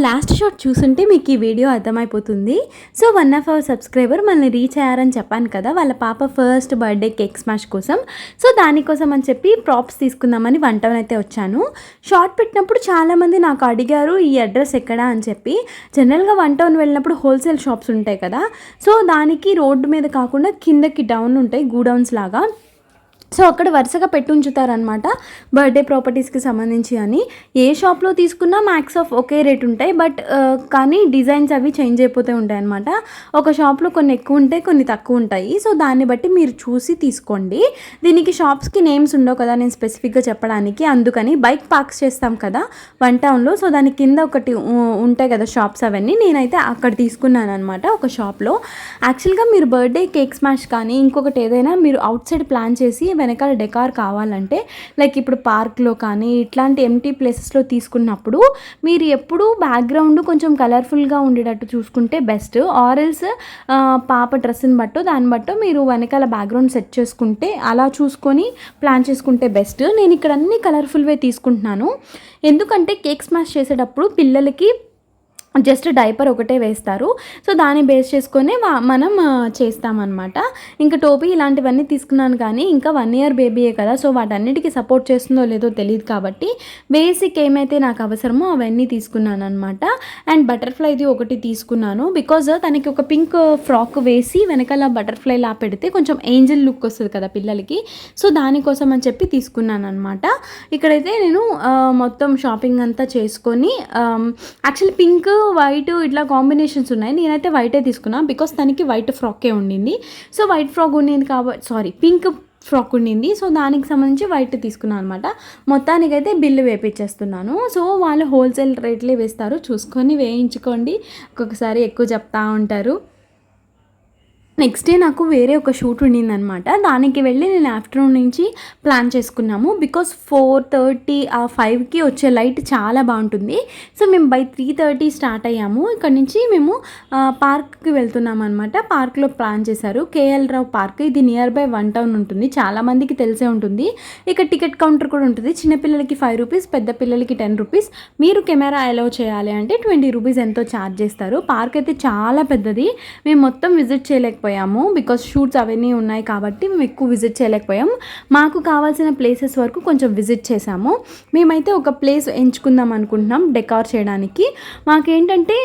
Last shot చూసుంటే మీకు ఈ వీడియో అర్థమైపోతుంది. So one of our subscriber మనల్ని రీచ్ అయ్యారని చెప్పాను కదా వాళ్ళ పాప ఫస్ట్ బర్త్డే కేక్ స్మాష్ కోసం. సో దానికోసం అని చెప్పి ప్రాప్స్ తీసుకుందామని వన్ టౌన్ అయితే వచ్చాను. షార్ట్ పెట్టినప్పుడు చాలామంది నాకు అడిగారు ఈ అడ్రస్ ఎక్కడా? అని చెప్పి. జనరల్గా వన్ టౌన్ వెళ్ళినప్పుడు హోల్సేల్ షాప్స్ ఉంటాయి కదా. సో దానికి రోడ్డు మీద కాకుండా కిందకి డౌన్ ఉంటాయి గూడౌన్స్ లాగా. సో అక్కడ వరుసగా పెట్టి ఉంచుతారనమాట బర్త్డే ప్రాపర్టీస్కి సంబంధించి అని. ఏ షాప్లో తీసుకున్నా మ్యాక్స్ ఆఫ్ ఒకే రేట్ ఉంటాయి బట్ కానీ డిజైన్స్ అవి చేంజ్ అయిపోతూ ఉంటాయి అనమాట ఒక షాప్లో కొన్ని ఎక్కువ ఉంటాయి కొన్ని తక్కువ ఉంటాయి. సో దాన్ని బట్టి మీరు చూసి తీసుకోండి. దీనికి షాప్స్కి నేమ్స్ ఉండవు కదా నేను స్పెసిఫిక్గా చెప్పడానికి. అందుకని బైక్ పార్క్స్ చేస్తాం కదా వన్ టౌన్లో. సో దాని కింద ఒకటి ఉంటాయి కదా షాప్స్ అవన్నీ. నేనైతే అక్కడ తీసుకున్నాను అనమాట ఒక షాప్లో. యాక్చువల్గా మీరు బర్త్డే కేక్ స్మాష్ కానీ ఇంకొకటి ఏదైనా మీరు అవుట్ సైడ్ ప్లాన్ చేసి వెనకాల డెకార్ కావాలంటే లైక్ ఇప్పుడు పార్క్లో కానీ ఇట్లాంటి ఎంటీ ప్లేసెస్లో తీసుకున్నప్పుడు మీరు ఎప్పుడూ బ్యాక్గ్రౌండ్ కొంచెం కలర్ఫుల్గా ఉండేటట్టు చూసుకుంటే బెస్ట్ ఆరెల్స్ పాప డ్రెస్ని బట్టో దాన్ని బట్టో మీరు వెనకాల బ్యాక్గ్రౌండ్ సెట్ చేసుకుంటే అలా చూసుకొని ప్లాన్ చేసుకుంటే బెస్ట్ నేను ఇక్కడ అన్ని కలర్ఫుల్వే తీసుకుంటున్నాను. ఎందుకంటే కేక్ స్మాష్ చేసేటప్పుడు పిల్లలకి జస్ట్ డైపర్ ఒకటే వేస్తారు. సో దాన్ని బేస్ చేసుకొని వా- మనం చేస్తామన్నమాట. ఇంకా టోపీ ఇలాంటివన్నీ తీసుకున్నాను కానీ ఇంకా వన్ ఇయర్ బేబీయే కదా సో వాటన్నిటికీ సపోర్ట్ చేస్తుందో లేదో తెలియదు కాబట్టి బేసిక్ ఏమైతే నాకు అవసరమో అవన్నీ తీసుకున్నాను అనమాట అండ్ బటర్ఫ్లైది ఒకటి తీసుకున్నాను. బికాజ్ తనకి ఒక పింక్ ఫ్రాక్ వేసి వెనకాల బటర్ఫ్లై లా పెడితే కొంచెం ఏంజల్ లుక్ వస్తుంది కదా పిల్లలకి. సో దానికోసం అని చెప్పి తీసుకున్నాను అనమాట ఇక్కడైతే నేను మొత్తం షాపింగ్ అంతా చేసుకొని యాక్చువల్లీ పింక్ వైట్ ఇట్లా కాంబినేషన్స్ ఉన్నాయి. నేనైతే వైటే తీసుకున్నాను బికాస్ తనకి వైట్ ఫ్రాకే ఉండింది. సో వైట్ ఫ్రాక్ ఉండింది కాబట్టి సారీ పింక్ ఫ్రాక్ ఉండింది. సో దానికి సంబంధించి వైట్ తీసుకున్నాను అనమాట మొత్తానికైతే బిల్లు వేపించేస్తున్నాను సో వాళ్ళు హోల్సేల్ రేట్లే వేస్తారు. చూసుకొని వేయించుకోండి. ఒక్కొక్కసారి ఎక్కువ చెప్తా ఉంటారు. నెక్స్ట్ డే నాకు వేరే ఒక షూట్ ఉండిందనమాట దానికి వెళ్ళి నేను ఆఫ్టర్నూన్ నుంచి ప్లాన్ చేసుకున్నాము. బికాస్ ఫోర్ థర్టీ ఆ ఫైవ్కి వచ్చే లైట్ చాలా బాగుంటుంది. సో మేము బై త్రీ థర్టీ స్టార్ట్ అయ్యాము. ఇక్కడ నుంచి మేము పార్క్కి వెళ్తున్నాం అనమాట పార్క్లో ప్లాన్ చేశారు. కేఎల్ రావు పార్క్ ఇది నియర్ బై వన్ టౌన్ ఉంటుంది. చాలామందికి తెలిసే ఉంటుంది. ఇక్కడ టికెట్ కౌంటర్ కూడా ఉంటుంది. చిన్నపిల్లలకి ఫైవ్ రూపీస్ పెద్ద పిల్లలకి టెన్ రూపీస్ మీరు కెమెరా అలౌ చేయాలి అంటే ట్వంటీ రూపీస్ ఎంతో ఛార్జ్ చేస్తారు. పార్క్ అయితే చాలా పెద్దది. మేము మొత్తం విజిట్ చేయలేకపోయాము బికాస్ షూట్స్ అవన్నీ ఉన్నాయి కాబట్టి మేము ఎక్కువ విజిట్ చేయలేకపోయాము. మాకు కావాల్సిన ప్లేసెస్ వరకు కొంచెం విజిట్ చేసాము మేమైతే ఒక ప్లేస్ ఎంచుకుందాం అనుకుంటున్నాం డెకార్ చేయడానికి. మాకేంటంటే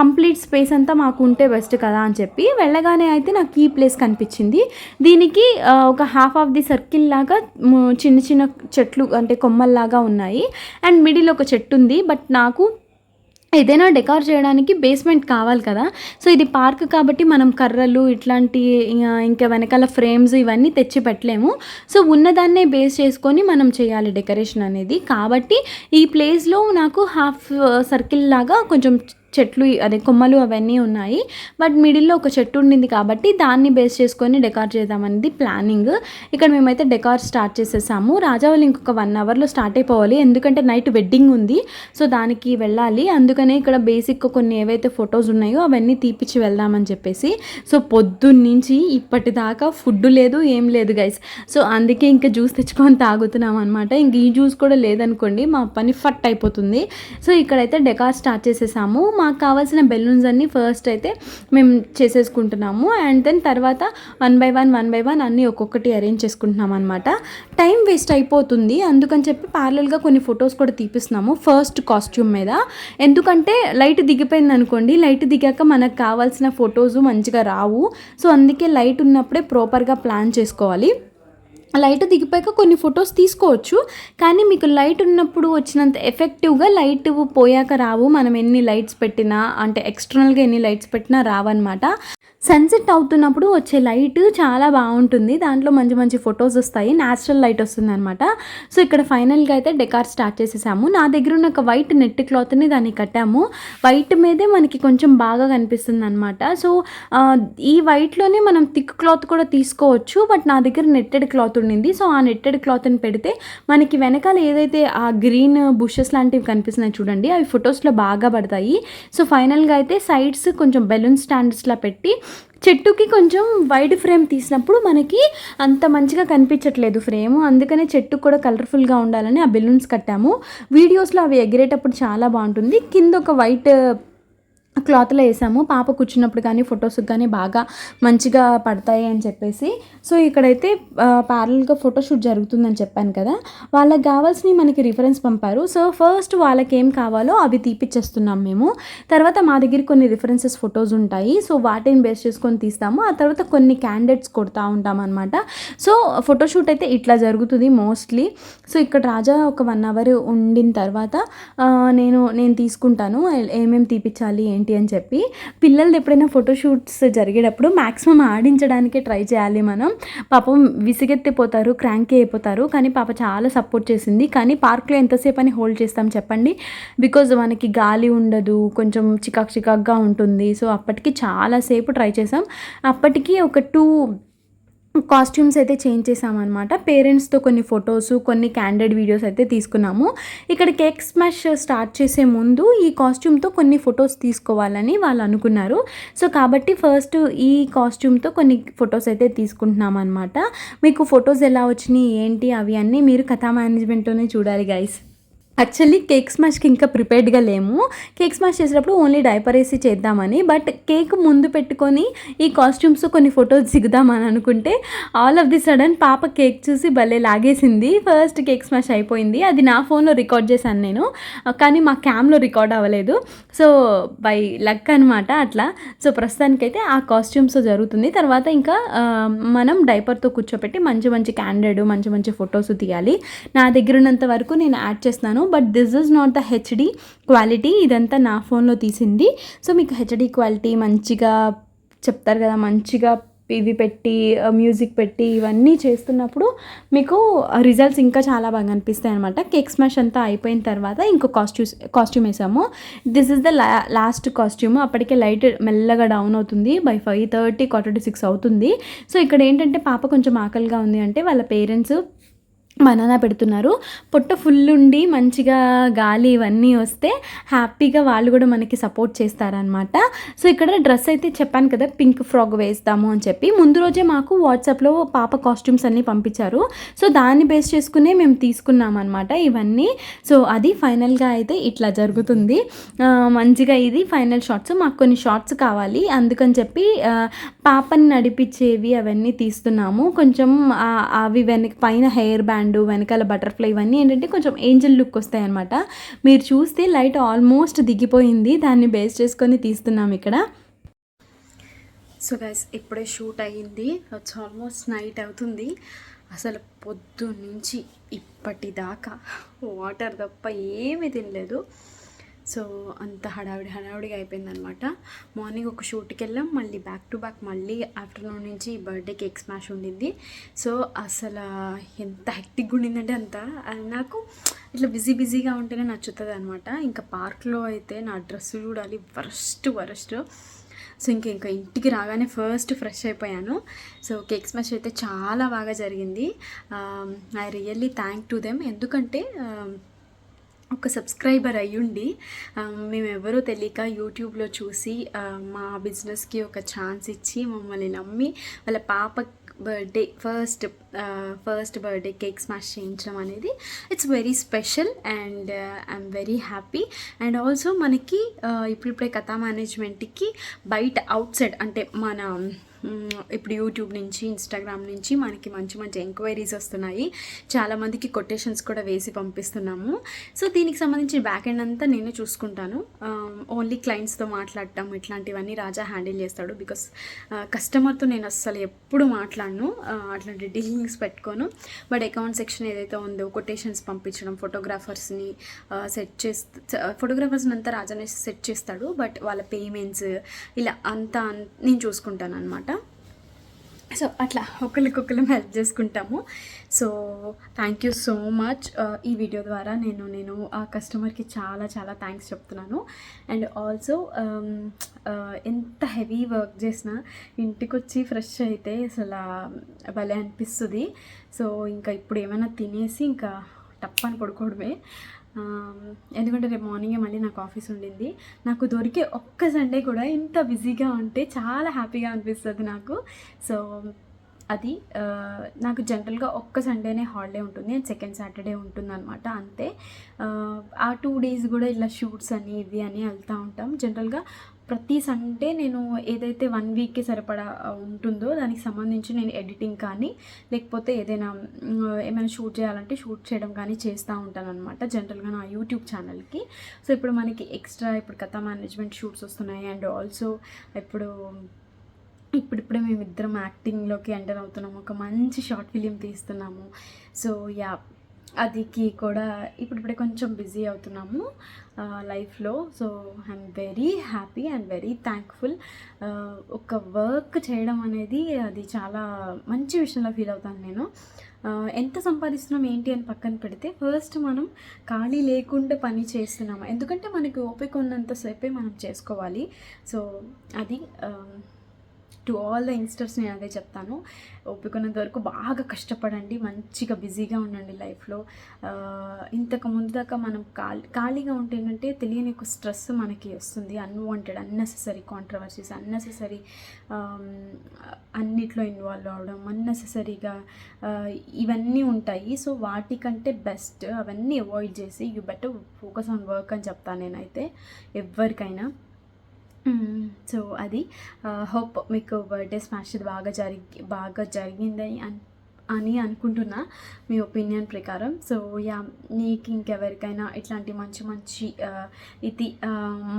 కంప్లీట్ స్పేస్ అంతా మాకు ఉంటే బెస్ట్ కదా అని చెప్పి వెళ్ళగానే అయితే నాకు ఈ ప్లేస్ కనిపించింది. దీనికి ఒక హాఫ్ ఆఫ్ ది సర్కిల్ లాగా చిన్న చిన్న చెట్లు అంటే కొమ్మల్లాగా ఉన్నాయి. అండ్ మిడిల్ ఒక చెట్టు ఉంది బట్ నాకు ఏదైనా డెకార్ చేయడానికి బేస్మెంట్ కావాలి కదా. సో ఇది పార్క్ కాబట్టి మనం కర్రలు ఇట్లాంటి ఇంకా ఇంకా వెనకాల ఫ్రేమ్స్ ఇవన్నీ తెచ్చి పెట్టలేము. సో ఉన్నదాన్నే బేస్ చేసుకొని మనం చేయాలి డెకరేషన్ అనేది. కాబట్టి ఈ ప్లేస్లో నాకు హాఫ్ సర్కిల్ లాగా కొంచెం చెట్లు అదే కొమ్మలు అవన్నీ ఉన్నాయి. బట్ మిడిల్లో ఒక చెట్టు ఉండింది కాబట్టి దాన్ని బేస్ చేసుకొని డెకార్ చేద్దామనేది ప్లానింగ్. ఇక్కడ మేమైతే డెకార్ స్టార్ట్ చేసేసాము. రాజావళి ఇంకొక వన్ అవర్లో స్టార్ట్ అయిపోవాలి. ఎందుకంటే నైట్ వెడ్డింగ్ ఉంది. సో దానికి వెళ్ళాలి. అందుకనే ఇక్కడ బేసిక్ కొన్ని ఏవైతే ఫొటోస్ ఉన్నాయో అవన్నీ తీపిచ్చి వెళ్దామని చెప్పేసి. సో పొద్దున్నుంచి ఇప్పటిదాకా ఫుడ్ లేదు ఏం లేదు గైస్. సో అందుకే ఇంకా జ్యూస్ తెచ్చుకొని తాగుతున్నాం అనమాట ఇంక ఈ జ్యూస్ కూడా లేదనుకోండి మా పని ఫట్ అయిపోతుంది. సో ఇక్కడైతే డెకార్ స్టార్ట్ చేసేసాము. మా మాకు కావాల్సిన బెలూన్స్ అన్నీ ఫస్ట్ అయితే మేము చేసేసుకుంటున్నాము. అండ్ దెన్ తర్వాత one by one one by one అన్నీ ఒక్కొక్కటి అరేంజ్ చేసుకుంటున్నాం అనమాట టైం వేస్ట్ అయిపోతుంది. అందుకని చెప్పి ప్యారలల్గా కొన్ని ఫొటోస్ కూడా తీపిస్తున్నాము ఫస్ట్ కాస్ట్యూమ్ మీద. ఎందుకంటే లైట్ దిగిపోయింది అనుకోండి లైట్ దిగాక మనకు కావాల్సిన ఫొటోస్ మంచిగా రావు. సో అందుకే లైట్ ఉన్నప్పుడే ప్రాపర్గా ప్లాన్ చేసుకోవాలి. లైట్ దిగిపోయాక కొన్ని ఫొటోస్ తీసుకోవచ్చు. కానీ మీకు లైట్ ఉన్నప్పుడు వచ్చినంత ఎఫెక్టివ్గా లైట్ పోయాక రావు. మనం ఎన్ని లైట్స్ పెట్టినా అంటే ఎక్స్టర్నల్గా ఎన్ని లైట్స్ పెట్టినా రావన్నమాట. సన్సెట్ అవుతున్నప్పుడు వచ్చే లైట్ చాలా బాగుంటుంది. దాంట్లో మంచి మంచి ఫొటోస్ వస్తాయి. న్యాచురల్ లైట్ వస్తుంది అనమాట సో ఇక్కడ ఫైనల్గా అయితే డెకార్ స్టార్ట్ చేసేసాము. నా దగ్గర ఉన్న ఒక వైట్ నెట్ క్లాత్ని దాన్ని కట్టాము. వైట్ మీదే మనకి కొంచెం బాగా కనిపిస్తుంది అనమాట సో ఈ వైట్లోనే మనం థిక్ క్లాత్ కూడా తీసుకోవచ్చు. బట్ నా దగ్గర నెట్టెడ్ క్లాత్ ఉండింది. సో ఆ నెట్టెడ్ క్లాత్ని పెడితే మనకి వెనకాల ఏదైతే ఆ గ్రీన్ బుషెస్ లాంటివి కనిపిస్తున్నాయి చూడండి అవి ఫొటోస్లో బాగా పడతాయి. సో ఫైనల్గా అయితే సైడ్స్ కొంచెం బెలూన్ స్టాండ్స్లా పెట్టి చెట్టుకి కొంచెం వైడ్ ఫ్రేమ్ తీసినప్పుడు మనకి అంత మంచిగా కనిపించట్లేదు ఫ్రేమ్ అందుకనే చెట్టు కూడా కలర్ఫుల్గా ఉండాలని ఆ బెలూన్స్ కట్టాము. వీడియోస్లో అవి ఎగిరేటప్పుడు చాలా బాగుంటుంది. కింద ఒక వైట్ క్లాత్లో వేసాము. పాప కూర్చున్నప్పుడు కానీ ఫొటోస్కి కానీ బాగా మంచిగా పడతాయి అని చెప్పేసి. సో ఇక్కడైతే ప్యారల్గా ఫోటోషూట్ జరుగుతుందని చెప్పాను కదా. వాళ్ళకి కావాల్సినవి మనకి రిఫరెన్స్ పంపారు. సో ఫస్ట్ వాళ్ళకి ఏం కావాలో అవి తీపిచ్చేస్తున్నాం మేము. తర్వాత మా దగ్గర కొన్ని రిఫరెన్సెస్ ఫొటోస్ ఉంటాయి. సో వాటిని బేస్ చేసుకొని తీస్తాము. ఆ తర్వాత కొన్ని క్యాండిడేట్స్ కొడతా ఉంటాం అనమాట సో ఫోటోషూట్ అయితే ఇట్లా జరుగుతుంది మోస్ట్లీ. సో ఇక్కడ రాజా ఒక వన్ అవర్ ఉండిన తర్వాత నేను నేను తీసుకుంటాను. ఏమేమి తీపిచ్చాలి ఏంటి అని చెప్పి పిల్లలది ఎప్పుడైనా ఫోటోషూట్స్ జరిగేటప్పుడు మ్యాక్సిమం ఆడించడానికే ట్రై చేయాలి మనం. పాపం విసిగెత్తిపోతారు క్రాంకీ అయిపోతారు. కానీ పాప చాలా సపోర్ట్ చేసింది. కానీ పార్క్లో ఎంతసేపు అని హోల్డ్ చేస్తాం చెప్పండి? బికాజ్ మనకి గాలి ఉండదు కొంచెం చికాక్ చికాక్గా ఉంటుంది. సో అప్పటికి చాలాసేపు ట్రై చేసాం. అప్పటికి ఒక టూ కాస్ట్యూమ్స్ అయితే చేంజ్ చేసామన్నమాట. పేరెంట్స్తో కొన్ని ఫొటోస్ కొన్ని క్యాండెడ్ వీడియోస్ అయితే తీసుకున్నాము. ఇక్కడ కేక్ స్మాష్ స్టార్ట్ చేసే ముందు ఈ కాస్ట్యూమ్తో కొన్ని ఫొటోస్ తీసుకోవాలని వాళ్ళు అనుకున్నారు. సో కాబట్టి ఫస్ట్ ఈ కాస్ట్యూమ్తో కొన్ని ఫొటోస్ అయితే తీసుకుంటున్నాం అనమాట మీకు ఫొటోస్ ఎలా వచ్చినాయి ఏంటి అవి అన్నీ మీరు కథా మేనేజ్మెంట్లోనే చూడాలి గైస్ యాక్చువల్లీ కేక్ స్మాష్కి ఇంకా ప్రిపేర్డ్గా లేము. కేక్ స్మాష్ చేసేటప్పుడు ఓన్లీ డైపర్ వేసి చేద్దామని. బట్ కేక్ ముందు పెట్టుకొని ఈ కాస్ట్యూమ్స్ కొన్ని ఫొటోస్ దిగుదామని అనుకుంటే ఆల్ ఆఫ్ ది సడన్ పాప కేక్ చూసి భలే లాగేసింది. ఫస్ట్ కేక్ స్మాష్ అయిపోయింది. అది నా ఫోన్లో రికార్డ్ చేశాను నేను. కానీ మా క్యామ్లో రికార్డ్ అవ్వలేదు. సో బై లక్ అనమాట అట్లా. సో ప్రస్తుతానికైతే ఆ కాస్ట్యూమ్స్ జరుగుతుంది. తర్వాత ఇంకా మనం డైపర్తో కూర్చోపెట్టి మంచి మంచి క్యాండెడ్ మంచి మంచి ఫొటోస్ తీయాలి. నా దగ్గర ఉన్నంత వరకు నేను యాడ్ చేస్తున్నాను but this is not the HD quality ఇదంతా నా ఫోన్లో తీసింది. సో మీకు హెచ్డి క్వాలిటీ మంచిగా చెప్తారు కదా మంచిగా ఇవి పెట్టి మ్యూజిక్ పెట్టి ఇవన్నీ చేస్తున్నప్పుడు మీకు రిజల్ట్స్ ఇంకా చాలా బాగా అనిపిస్తాయి అనమాట కేక్ స్మాష్ అంతా అయిపోయిన తర్వాత ఇంకో కాస్ట్యూస్ కాస్ట్యూమ్ వేసాము. This is the last costume అప్పటికే లైట్ మెల్లగా డౌన్ అవుతుంది. By five thirty quarter to six అవుతుంది. సో ఇక్కడ ఏంటంటే పాప కొంచెం ఆకలిగా ఉంది అంటే వాళ్ళ పేరెంట్స్ బనానా పెడుతున్నారు. పొట్ట ఫుల్ ఉండి మంచిగా గాలి ఇవన్నీ వస్తే హ్యాపీగా వాళ్ళు కూడా మనకి సపోర్ట్ చేస్తారనమాట సో ఇక్కడ డ్రెస్ అయితే చెప్పాను కదా పింక్ ఫ్రాక్ వేస్తాము అని చెప్పి. ముందు రోజే మాకు వాట్సాప్లో పాప కాస్ట్యూమ్స్ అన్నీ పంపించారు. సో దాన్ని బేస్ చేసుకునే మేము తీసుకున్నాం అనమాట ఇవన్నీ. సో అది ఫైనల్గా అయితే ఇట్లా జరుగుతుంది. మంచిగా ఇది ఫైనల్ షార్ట్స్ మాకు కొన్ని షార్ట్స్ కావాలి. అందుకని చెప్పి పాపని నడిపించేవి అవన్నీ తీస్తున్నాము. కొంచెం అవి వెనక పైన హెయిర్ బ్యాండ్ వెనకాల బటర్ఫ్లై ఇవన్నీ ఏంటంటే కొంచెం ఏంజల్ లుక్ వస్తాయి అనమాట మీరు చూస్తే లైట్ ఆల్మోస్ట్ దిగిపోయింది. దాన్ని బేస్ చేసుకొని తీస్తున్నాం ఇక్కడ. సో గైస్ ఇప్పుడే షూట్ అయ్యింది. ఇట్స్ ఆల్మోస్ట్ నైట్ అవుతుంది. అసలు పొద్దు నుంచి ఇప్పటిదాకా వాటర్ తప్ప ఏమీ తినలేదు. సో అంత హడావిడి హడావిడిగా అయిపోయిందనమాట. మార్నింగ్ ఒక షూట్కి వెళ్ళాం మళ్ళీ బ్యాక్ టు బ్యాక్ మళ్ళీ ఆఫ్టర్నూన్ నుంచి బర్త్డే కేక్ స్మాష్ ఉండింది. సో అసలు ఎంత హెక్టిక్గా ఉండిందంటే అంత. అది నాకు ఇట్లా బిజీ బిజీగా ఉంటేనే నచ్చుతుంది అనమాట ఇంకా పార్క్లో అయితే నా డ్రెస్ చూడాలి వరస్ట్ వరస్ట్. సో ఇంక ఇంకా ఇంటికి రాగానే ఫస్ట్ ఫ్రెష్ అయిపోయాను. సో కేక్ స్మాష్ అయితే చాలా బాగా జరిగింది. I really thank to them ఎందుకంటే ఒక సబ్స్క్రైబర్ అయ్యుండి మేము మేమెవరో తెలియక యూట్యూబ్లో చూసి మా బిజినెస్కి ఒక ఛాన్స్ ఇచ్చి మమ్మల్ని నమ్మి వాళ్ళ పాప birthday first first birthday cake smash చేయించడం అనేది it's very special and I'm very happy. And also మనకి ఇప్పుడిప్పుడే కథా మేనేజ్మెంట్కి బయట అవుట్ సైడ్ అంటే మన ఇప్పుడు యూట్యూబ్ నుంచి ఇన్స్టాగ్రామ్ నుంచి మనకి మంచి మంచి ఎంక్వైరీస్ వస్తున్నాయి. చాలామందికి కొటేషన్స్ కూడా వేసి పంపిస్తున్నాము. సో దీనికి సంబంధించిన బ్యాక్ ఎండ్ అంతా నేను చూసుకుంటాను. ఓన్లీ క్లయింట్స్తో మాట్లాడటం ఇట్లాంటివన్నీ రాజా హ్యాండిల్ చేస్తాడు బికాస్ కస్టమర్తో నేను అస్సలు ఎప్పుడు మాట్లాడను. అట్లాంటి డీలింగ్స్ పెట్టుకోను. బట్ అకౌంట్ సెక్షన్ ఏదైతే ఉందో కొటేషన్స్ పంపించడం ఫోటోగ్రాఫర్స్ని సెట్ చేస్తూ ఫోటోగ్రాఫర్స్ని అంతా రాజానే సెట్ చేస్తాడు. బట్ వాళ్ళ పేమెంట్స్ ఇలా అంతా అన్- నేను చూసుకుంటాను అనమాట సో అట్లా ఒకరికొకరం హెల్ప్ చేసుకుంటాము. So thank you so much ఈ వీడియో ద్వారా నేను నేను ఆ కస్టమర్కి చాలా చాలా థ్యాంక్స్ చెప్తున్నాను. అండ్ ఆల్సో um, uh, ఎంత హెవీ వర్క్ చేసినా ఇంటికి వచ్చి ఫ్రెష్ అయితే అసలు భలే అనిపిస్తుంది. సో ఇంకా ఇప్పుడు ఏమైనా తినేసి ఇంకా తప్పని పడుకోవడమే. ఎందుకంటే రేపు మార్నింగే మళ్ళీ నాకు ఆఫీస్ ఉండింది. నాకు దొరికే ఒక్క సండే కూడా ఇంత బిజీగా ఉంటే చాలా హ్యాపీగా అనిపిస్తుంది నాకు. సో అది నాకు జనరల్గా ఒక్క సండేనే హాలిడే ఉంటుంది. అండ్ సెకండ్ సాటర్డే ఉంటుందన్నమాట అంతే. ఆ, ఆ టూ డేస్ కూడా ఇలా షూట్స్ అని ఇవి అని వెళ్తూ ఉంటాం. జనరల్గా ప్రతి సండే నేను ఏదైతే వన్ వీక్కి సరిపడా ఉంటుందో దానికి సంబంధించి నేను ఎడిటింగ్ కానీ లేకపోతే ఏదైనా ఏమైనా షూట్ చేయాలంటే షూట్ చేయడం కానీ చేస్తూ ఉంటాను అనమాట జనరల్గా నా యూట్యూబ్ ఛానల్కి. సో ఇప్పుడు మనకి ఎక్స్ట్రా ఇప్పుడు కథ మేనేజ్మెంట్ షూట్స్ వస్తున్నాయి అండ్ ఆల్సో ఇప్పుడు ఇప్పుడిప్పుడే మేమిద్దరం యాక్టింగ్లోకి ఎంటర్ అవుతున్నాము. ఒక మంచి షార్ట్ ఫిలిం తీస్తున్నాము. So yeah. అదికి కూడా ఇప్పుడిప్పుడే కొంచెం బిజీ అవుతున్నాము లైఫ్లో so I'm very happy and very thankful ఒక వర్క్ చేయడం అనేది అది చాలా మంచి విషయంలో ఫీల్ అవుతాను నేను. ఎంత సంపాదిస్తున్నాం ఏంటి అని పక్కన పెడితే ఫస్ట్ మనం ఖాళీ లేకుండా పని చేస్తున్నాము. ఎందుకంటే మనకి ఓపిక ఉన్నంతసేపే మనం చేసుకోవాలి. సో అది టు ఆల్ ద యంగ్స్టర్స్ నేను అదే చెప్తాను. ఒప్పుకున్నంత వరకు బాగా కష్టపడండి మంచిగా బిజీగా ఉండండి లైఫ్లో. ఇంతకు ముందు దాకా మనం ఖాళీ ఖాళీగా ఉంటే ఏంటంటే తెలియని ఒక స్ట్రెస్ మనకి వస్తుంది. అన్వాంటెడ్ అన్నెసెసరీ కాంట్రవర్సీస్ అన్నెసెసరీ అన్నిట్లో ఇన్వాల్వ్ అవడం అన్నెసెసరీగా ఇవన్నీ ఉంటాయి. సో వాటికంటే బెస్ట్ అవన్నీ అవాయిడ్ చేసి you better focus on work అని చెప్తాను నేనైతే ఎవరికైనా సో అది హోప్ మీకు బర్త్డే స్మాష్ బాగా జరిగి బాగా జరిగిందని అన్ అని అనుకుంటున్నా మీ ఒపీనియన్ ప్రకారం. సో యా నీకు ఇంకెవరికైనా ఇట్లాంటి మంచి మంచి ఇది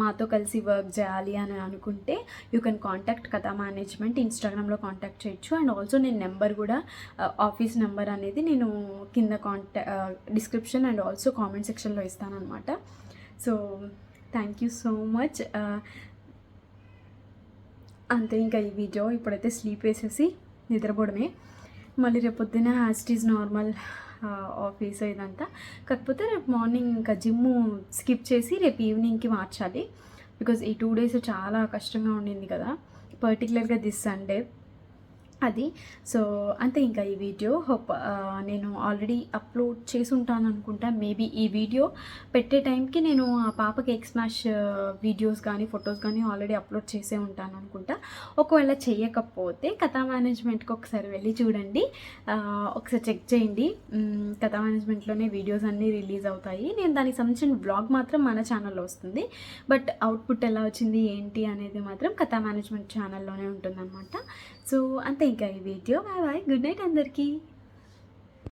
మాతో కలిసి వర్క్ చేయాలి అని అనుకుంటే you can contact Katha management. ఇన్స్టాగ్రామ్లో కాంటాక్ట్ చేయొచ్చు. అండ్ ఆల్సో నేను నెంబర్ కూడా ఆఫీస్ నెంబర్ అనేది నేను కింద కాంటా డిస్క్రిప్షన్ అండ్ ఆల్సో కామెంట్ సెక్షన్లో ఇస్తాను అనమాట so thank you so much. అంతే ఇంకా ఈ వీడియో ఇప్పుడైతే స్లీప్ వేసేసి నిద్రపోవడమే. మళ్ళీ రేపు పొద్దున్న యాజ్ ఈజ్ నార్మల్ ఆఫీస్ ఇదంతా కాకపోతే రేపు మార్నింగ్ ఇంకా జిమ్ స్కిప్ చేసి రేపు ఈవినింగ్కి మార్చాలి. బికాజ్ ఈ టూ డేస్ చాలా కష్టంగా ఉండింది కదా. పర్టికులర్గా దిస్ సండే అది. సో అంతే ఇంకా ఈ వీడియో. హోప్ నేను ఆల్రెడీ అప్లోడ్ చేసి ఉంటాను అనుకుంటా. మేబీ ఈ వీడియో పెట్టే టైంకి నేను ఆ పాపకి ఎక్స్మాష్ వీడియోస్ కానీ ఫొటోస్ కానీ ఆల్రెడీ అప్లోడ్ చేసే ఉంటాను అనుకుంటా. ఒకవేళ చేయకపోతే కథా మేనేజ్మెంట్కి ఒకసారి వెళ్ళి చూడండి. ఒకసారి చెక్ చేయండి. కథా మేనేజ్మెంట్లోనే వీడియోస్ అన్నీ రిలీజ్ అవుతాయి. నేను దానికి సంబంధించిన బ్లాగ్ మాత్రం మన ఛానల్లో వస్తుంది. బట్ అవుట్పుట్ ఎలా వచ్చింది ఏంటి అనేది మాత్రం కథా మేనేజ్మెంట్ ఛానల్లోనే ఉంటుందన్నమాట. సో అంతే ఇంకా ఈ video. Bye bye. Good night అందరికీ.